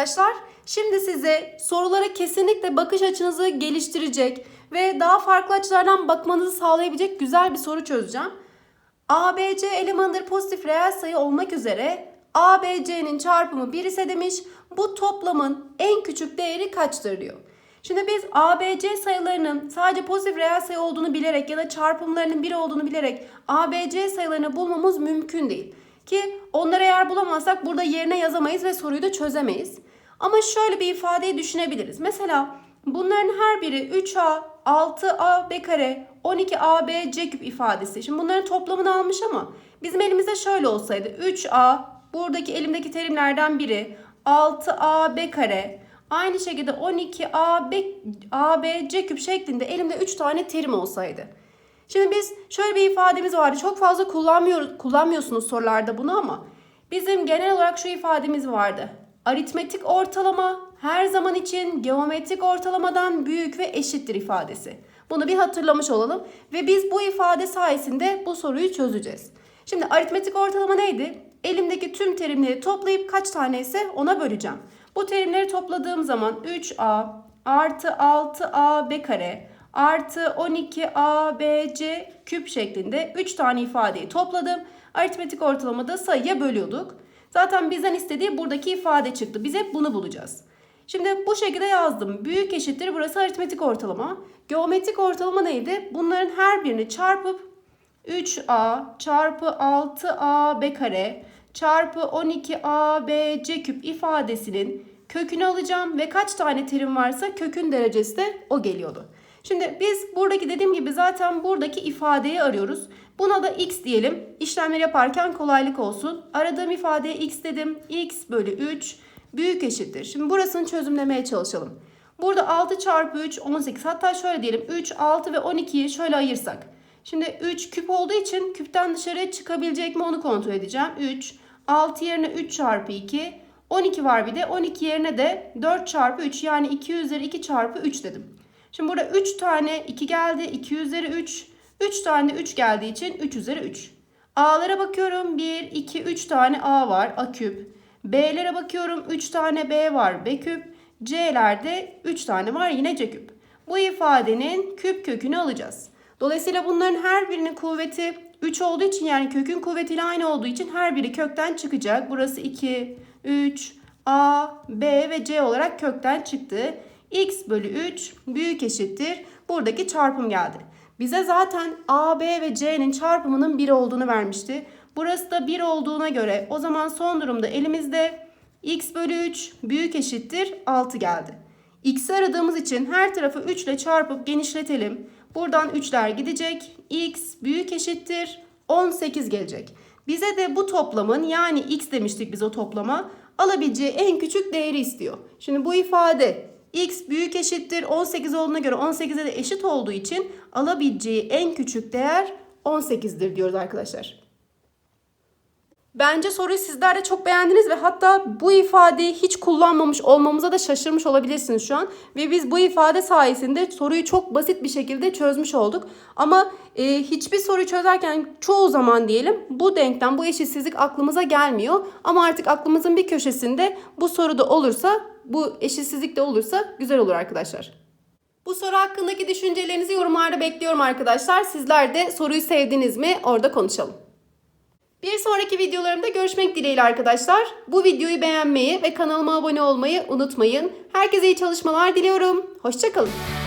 arkadaşlar. Şimdi size sorulara kesinlikle bakış açınızı geliştirecek ve daha farklı açılardan bakmanızı sağlayabilecek güzel bir soru çözeceğim. ABC elemanları pozitif reel sayı olmak üzere ABC'nin çarpımı 1 ise demiş bu toplamın en küçük değeri kaçtır diyor. Şimdi biz ABC sayılarının sadece pozitif reel sayı olduğunu bilerek ya da çarpımlarının 1 olduğunu bilerek ABC sayılarını bulmamız mümkün değil. Ki onları eğer bulamazsak burada yerine yazamayız ve soruyu da çözemeyiz. Ama şöyle bir ifadeyi düşünebiliriz. Mesela bunların her biri 3A, 6A, B kare, 12A, B, C küp ifadesi. Şimdi bunların toplamını almış ama bizim elimizde şöyle olsaydı 3A, buradaki elimdeki terimlerden biri 6A, B kare, aynı şekilde 12A, B, A, B, C küp şeklinde elimde 3 tane terim olsaydı. Şimdi biz şöyle bir ifademiz vardı. Çok fazla kullanmıyoruz, kullanmıyorsunuz sorularda bunu ama bizim genel olarak şu ifademiz vardı. Aritmetik ortalama her zaman için geometrik ortalamadan büyük ve eşittir ifadesi. Bunu bir hatırlamış olalım ve biz bu ifade sayesinde bu soruyu çözeceğiz. Şimdi aritmetik ortalama neydi? Elimdeki tüm terimleri toplayıp kaç tane ise ona böleceğim. Bu terimleri topladığım zaman 3a artı 6ab kare artı 12abc küp şeklinde 3 tane ifadeyi topladım. Aritmetik ortalamada sayıya bölüyorduk. Zaten bizden istediği buradaki ifade çıktı. Biz hep bunu bulacağız. Şimdi bu şekilde yazdım. Büyük eşittir burası aritmetik ortalama. Geometrik ortalama neydi? Bunların her birini çarpıp 3a çarpı 6ab kare çarpı 12abc küp ifadesinin kökünü alacağım ve kaç tane terim varsa kökün derecesi de o geliyordu. Şimdi biz buradaki dediğim gibi zaten buradaki ifadeyi arıyoruz. Buna da x diyelim. İşlemleri yaparken kolaylık olsun. Aradığım ifadeye x dedim. x bölü 3 büyük eşittir. Şimdi burasını çözümlemeye çalışalım. Burada 6 çarpı 3 18. Hatta şöyle diyelim 3, 6 ve 12'yi şöyle ayırsak. Şimdi 3 küp olduğu için küpten dışarıya çıkabilecek mi onu kontrol edeceğim. 3, 6 yerine 3 çarpı 2, 12 var bir de. 12 yerine de 4 çarpı 3 yani 2 üzeri 2 çarpı 3 dedim. Şimdi burada 3 tane 2 geldi. 2 üzeri 3. 3 tane de 3 geldiği için 3 üzeri 3. A'lara bakıyorum. 1, 2, 3 tane A var. A küp. B'lere bakıyorum. 3 tane B var. B küp. C'lerde 3 tane var. Yine C küp. Bu ifadenin küp kökünü alacağız. Dolayısıyla bunların her birinin kuvveti 3 olduğu için yani kökün kuvvetiyle aynı olduğu için her biri kökten çıkacak. Burası 2, 3, A, B ve C olarak kökten çıktı. X bölü 3 büyük eşittir. Buradaki çarpım geldi. Bize zaten A, B ve C'nin çarpımının 1 olduğunu vermişti. Burası da 1 olduğuna göre o zaman son durumda elimizde x bölü 3 büyük eşittir 6 geldi. X'i aradığımız için her tarafı 3 ile çarpıp genişletelim. Buradan 3'ler gidecek. X büyük eşittir 18 gelecek. Bize de bu toplamın yani x demiştik biz o toplama alabileceği en küçük değeri istiyor. Şimdi bu ifade x büyük eşittir 18 olduğuna göre 18'e de eşit olduğu için alabileceği en küçük değer 18'dir diyoruz arkadaşlar. Bence soruyu sizler de çok beğendiniz ve hatta bu ifadeyi hiç kullanmamış olmamıza da şaşırmış olabilirsiniz şu an. Ve biz bu ifade sayesinde soruyu çok basit bir şekilde çözmüş olduk. Ama e, hiçbir soruyu çözerken çoğu zaman diyelim bu denklem, bu eşitsizlik aklımıza gelmiyor. Ama artık aklımızın bir köşesinde bu soru da olursa, bu eşitsizlik de olursa güzel olur arkadaşlar. Bu soru hakkındaki düşüncelerinizi yorumlarda bekliyorum arkadaşlar. Sizler de soruyu sevdiniz mi? Orada konuşalım. Bir sonraki videolarımda görüşmek dileğiyle arkadaşlar. Bu videoyu beğenmeyi ve kanalıma abone olmayı unutmayın. Herkese iyi çalışmalar diliyorum. Hoşçakalın.